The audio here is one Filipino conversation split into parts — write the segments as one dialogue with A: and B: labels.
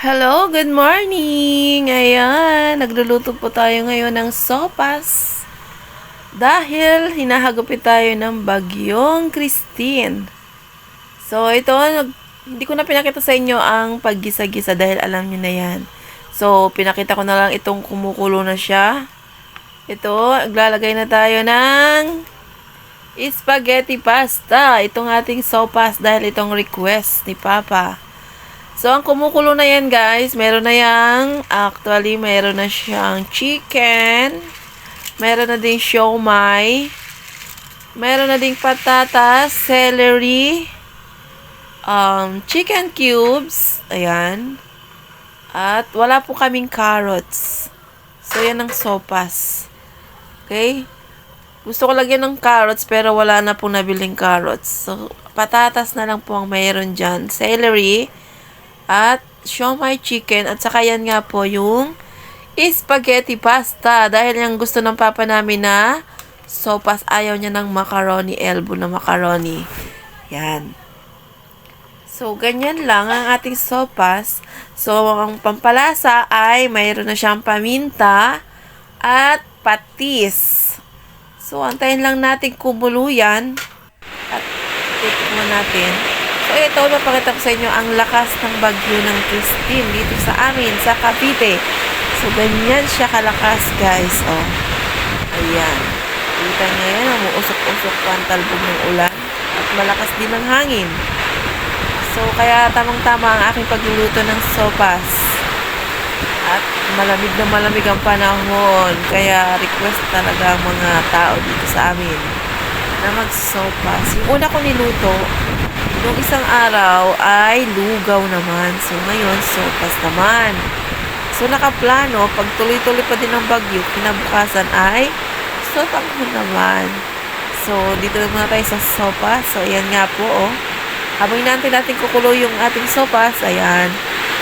A: Hello, good morning! Ayan, nagluluto po tayo ngayon ng sopas. Dahil hinahagupit tayo ng bagyong Christine. So, ito, nag- hindi ko na pinakita sa inyo ang paggisa-gisa dahil alam niyo na yan. So, pinakita ko na lang itong kumukulo na siya. Ito, naglalagay na tayo ng spaghetti pasta. Itong ating sopas dahil itong request ni Papa. So, ang kumukulo na yan, guys, meron na yang, actually, meron na siyang chicken, meron na ding siomay, meron na ding patatas, celery, um, chicken cubes, ayan, at wala po kaming carrots. So, yan ang sopas. Okay? Gusto ko lagyan ng carrots, pero wala na po nabiling carrots. So, patatas na lang po ang mayroon dyan. Celery, at siomay chicken at saka yan nga po yung spaghetti pasta. Dahil yung gusto ng papa namin na sopas ayaw niya ng macaroni elbow na macaroni. Yan. So ganyan lang ang ating sopas. So ang pampalasa ay mayroon na siyang paminta at patis. So antayin lang natin kumulo yan at titikman natin So, ito, mapakita ko sa inyo ang lakas ng bagyo ng Christine dito sa amin, sa Cavite. So, ganyan siya kalakas, guys. Oh. Ayan. Kita niyo yan, umuusok-usok pa ang talbog ng ulan. At malakas din ang hangin. So, kaya tamang-tama ang aking pagluluto ng sopas. At malamig na malamig ang panahon. Kaya request talaga ang mga tao dito sa amin na mag-sopas. Yung una ko niluto, Nung isang araw ay lugaw naman. So ngayon, sopas naman. So nakaplano, pag tuloy-tuloy pa din ang bagyo, kinabukasan ay sotanghon naman. So dito na muna tayo sa sopas. So ayan nga po oh. Habang inaantay natin kukulo yung ating sopas, ayan,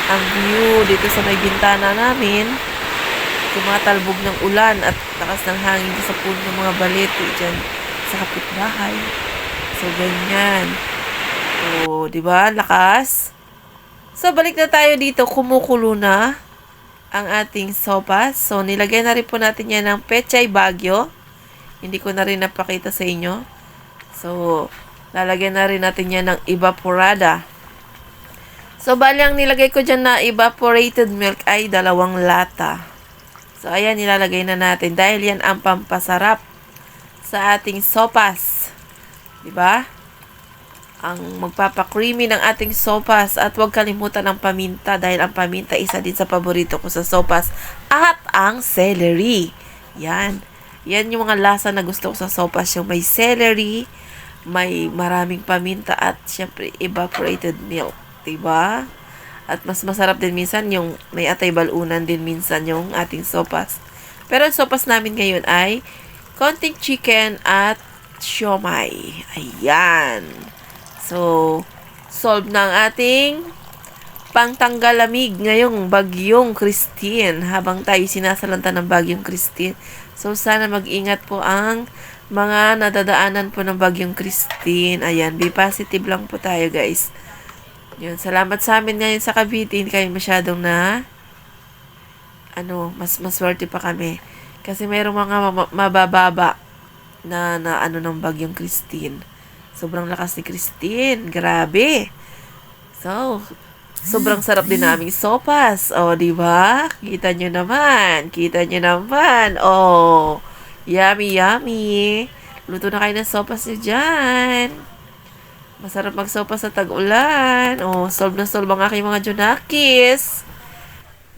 A: ang view dito sa may bintana namin. Tumatalbog ng ulan at lakas ng hangin sa puno ng mga balete dyan sa kapitbahay. So ganyan. So, di ba? Lakas. So, balik na tayo dito. Kumukulo na ang ating sopas. So, nilagay na rin po natin yan ng pechay bagyo. Hindi ko na rin napakita sa inyo. So, lalagyan na rin natin yan ng evaporada. So, bali ang nilagay ko dyan na evaporated milk ay dalawang lata. So, ayan, nilalagay na natin. Dahil yan ang pampasarap sa ating sopas. Diba? ang magpapakreamy ng ating sopas at huwag kalimutan ang paminta dahil ang paminta isa din sa paborito ko sa sopas at ang celery. Yan. Yan yung mga lasa na gusto ko sa sopas. Yung may celery, may maraming paminta at syempre evaporated milk. Diba? At mas masarap din minsan yung may atay balunan din minsan yung ating sopas. Pero sopas namin ngayon ay konting chicken at siomay. Ayan. So, solve ang ating pangtanggalamig ngayong bagyong Christine habang tayo sinasalanta ng bagyong Christine. So, sana mag-ingat po ang mga nadadaanan po ng bagyong Christine. Ayan, be positive lang po tayo guys. Yun, salamat sa amin ngayon sa Cavite. Hindi kayo masyadong na ano, mas maswerte pa kami. Kasi mayroong mga mabababa na, na ano ng bagyong Christine. Sobrang lakas ni Christine. Grabe. So, sobrang sarap din naming sopas. O, oh, di ba? Kita nyo naman. Kita nyo naman. Oh, yummy, yummy. Luto na kayo ng sopas nyo dyan. Masarap magsopas sa tag-ulan. Oh, solve na solve ang aking mga junakis.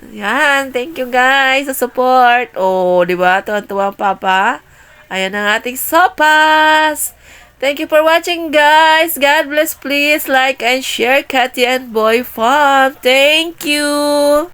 A: Yan, thank you guys sa support. Oh, di ba? Tuwan-tuwa papa. Ayan ang ating sopas. Thank you for watching, guys. God bless. Please like and share Kathy and Boy Farm. Thank you.